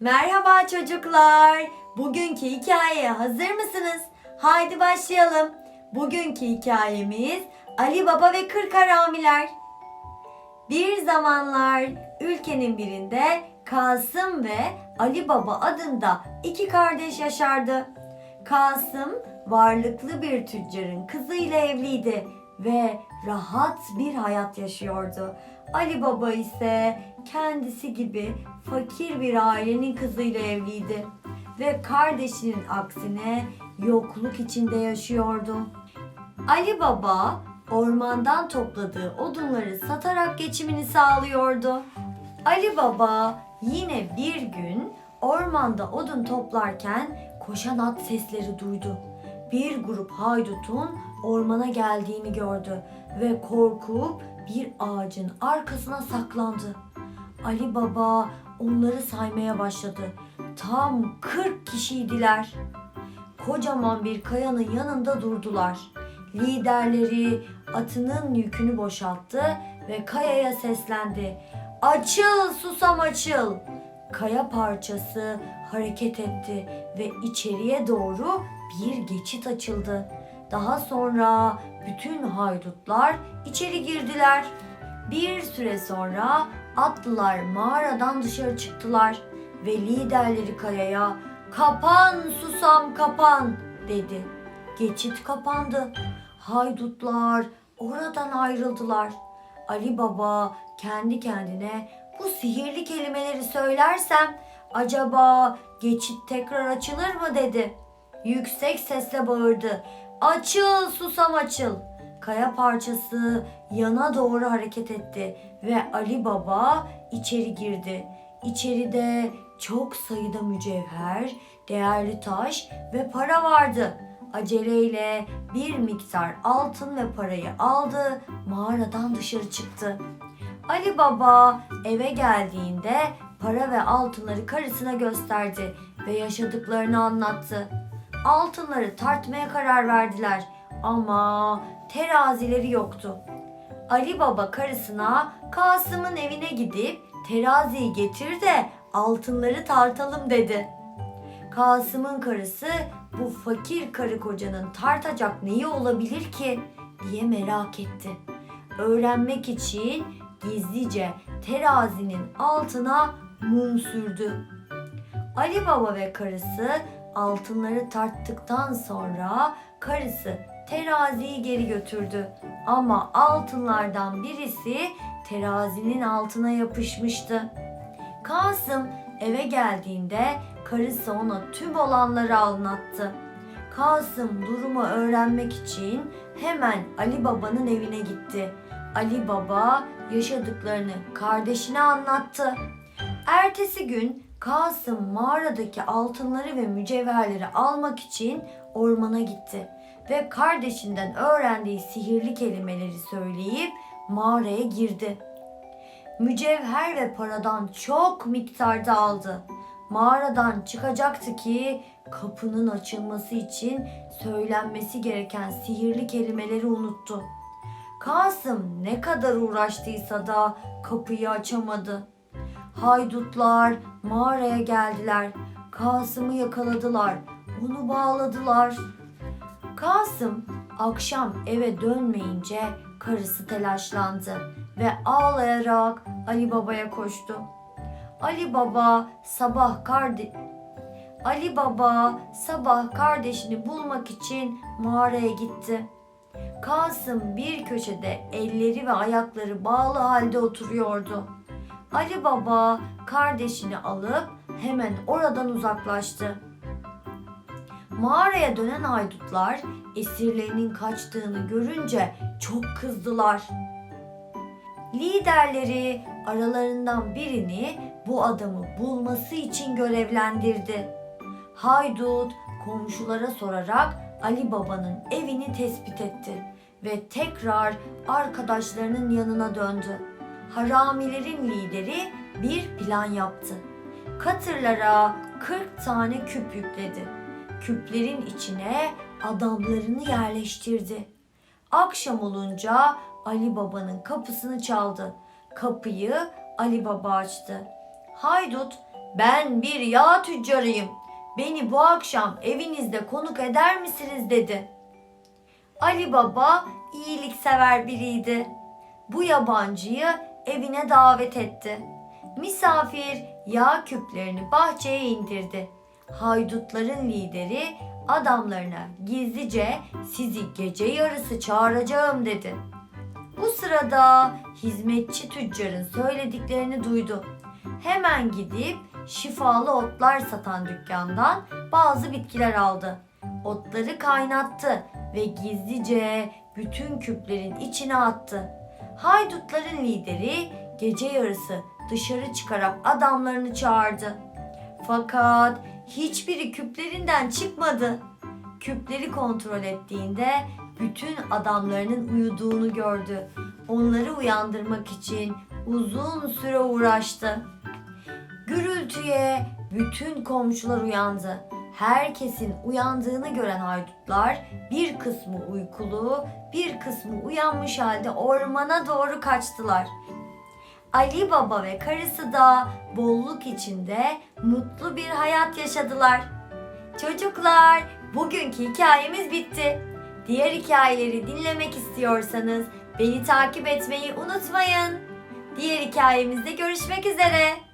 Merhaba çocuklar. Bugünkü hikayeye hazır mısınız? Haydi başlayalım. Bugünkü hikayemiz Ali Baba ve Kırk Haramiler. Bir zamanlar ülkenin birinde Kasım ve Ali Baba adında iki kardeş yaşardı. Kasım varlıklı bir tüccarın kızıyla evliydi ve rahat bir hayat yaşıyordu. Ali Baba ise kendisi gibi fakir bir ailenin kızıyla evliydi ve kardeşinin aksine yokluk içinde yaşıyordu. Ali Baba ormandan topladığı odunları satarak geçimini sağlıyordu. Ali Baba yine bir gün ormanda odun toplarken koşan at sesleri duydu. Bir grup haydutun ormana geldiğini gördü ve korkup bir ağacın arkasına saklandı. Ali Baba onları saymaya başladı. Tam 40 kişiydiler. Kocaman bir kayanın yanında durdular. Liderleri atının yükünü boşalttı ve kayaya seslendi. Açıl susam açıl. Kaya parçası hareket etti ve içeriye doğru bir geçit açıldı. Daha sonra bütün haydutlar içeri girdiler. Bir süre sonra atlılar mağaradan dışarı çıktılar ve liderleri kayaya "Kapan susam kapan." dedi. Geçit kapandı. Haydutlar oradan ayrıldılar. Ali Baba kendi kendine bu sihirli kelimeleri söylersem acaba geçit tekrar açılır mı dedi. Yüksek sesle bağırdı. Açıl susam açıl. Kaya parçası yana doğru hareket etti ve Ali Baba içeri girdi. İçeride çok sayıda mücevher, değerli taş ve para vardı. Aceleyle bir miktar altın ve parayı aldı, mağaradan dışarı çıktı. Ali Baba eve geldiğinde para ve altınları karısına gösterdi ve yaşadıklarını anlattı. Altınları tartmaya karar verdiler ama terazileri yoktu. Ali Baba karısına Kasım'ın evine gidip teraziyi getir de altınları tartalım dedi. Kasım'ın karısı bu fakir karı kocanın tartacak neyi olabilir ki diye merak etti. Öğrenmek için gizlice terazinin altına mum sürdü. Ali Baba ve karısı altınları tarttıktan sonra karısı teraziyi geri götürdü. Ama altınlardan birisi terazinin altına yapışmıştı. Kasım eve geldiğinde karısı ona tüm olanları anlattı. Kasım durumu öğrenmek için hemen Ali Baba'nın evine gitti. Ali Baba yaşadıklarını kardeşine anlattı. Ertesi gün Kasım mağaradaki altınları ve mücevherleri almak için ormana gitti ve kardeşinden öğrendiği sihirli kelimeleri söyleyip mağaraya girdi. Mücevher ve paradan çok miktarda aldı. Mağaradan çıkacaktı ki kapının açılması için söylenmesi gereken sihirli kelimeleri unuttu. Kasım ne kadar uğraştıysa da kapıyı açamadı. Haydutlar mağaraya geldiler. Kasım'ı yakaladılar. Onu bağladılar. Kasım akşam eve dönmeyince karısı telaşlandı ve ağlayarak Ali Baba'ya koştu. Ali Baba sabah kardeş Ali Baba sabah kardeşini bulmak için mağaraya gitti. Kasım bir köşede elleri ve ayakları bağlı halde oturuyordu. Ali Baba kardeşini alıp hemen oradan uzaklaştı. Mağaraya dönen haydutlar esirlerinin kaçtığını görünce çok kızdılar. Liderleri aralarından birini bu adamı bulması için görevlendirdi. Haydut komşulara sorarak Ali Baba'nın evini tespit etti ve tekrar arkadaşlarının yanına döndü. Haramilerin lideri bir plan yaptı. Katırlara 40 tane küp yükledi. Küplerin içine adamlarını yerleştirdi. Akşam olunca Ali Baba'nın kapısını çaldı. Kapıyı Ali Baba açtı. Haydut Ben bir yağ tüccarıyım. Beni bu akşam evinizde konuk eder misiniz dedi. Ali Baba iyiliksever biriydi. Bu yabancıyı evine davet etti. Misafir yağ küplerini bahçeye indirdi. Haydutların lideri adamlarına gizlice sizi gece yarısı çağıracağım dedi. Bu sırada hizmetçi tüccarın söylediklerini duydu. Hemen gidip şifalı otlar satan dükkandan bazı bitkiler aldı. Otları kaynattı ve gizlice bütün küplerin içine attı. Haydutların lideri gece yarısı dışarı çıkarak adamlarını çağırdı. Fakat hiçbiri küplerinden çıkmadı. Küpleri kontrol ettiğinde bütün adamlarının uyuduğunu gördü. Onları uyandırmak için uzun süre uğraştı. Gürültüye bütün komşular uyandı. Herkesin uyandığını gören haydutlar bir kısmı uykulu, bir kısmı uyanmış halde ormana doğru kaçtılar. Ali Baba ve karısı da bolluk içinde mutlu bir hayat yaşadılar. Çocuklar, bugünkü hikayemiz bitti. Diğer hikayeleri dinlemek istiyorsanız beni takip etmeyi unutmayın. Diğer hikayemizde görüşmek üzere.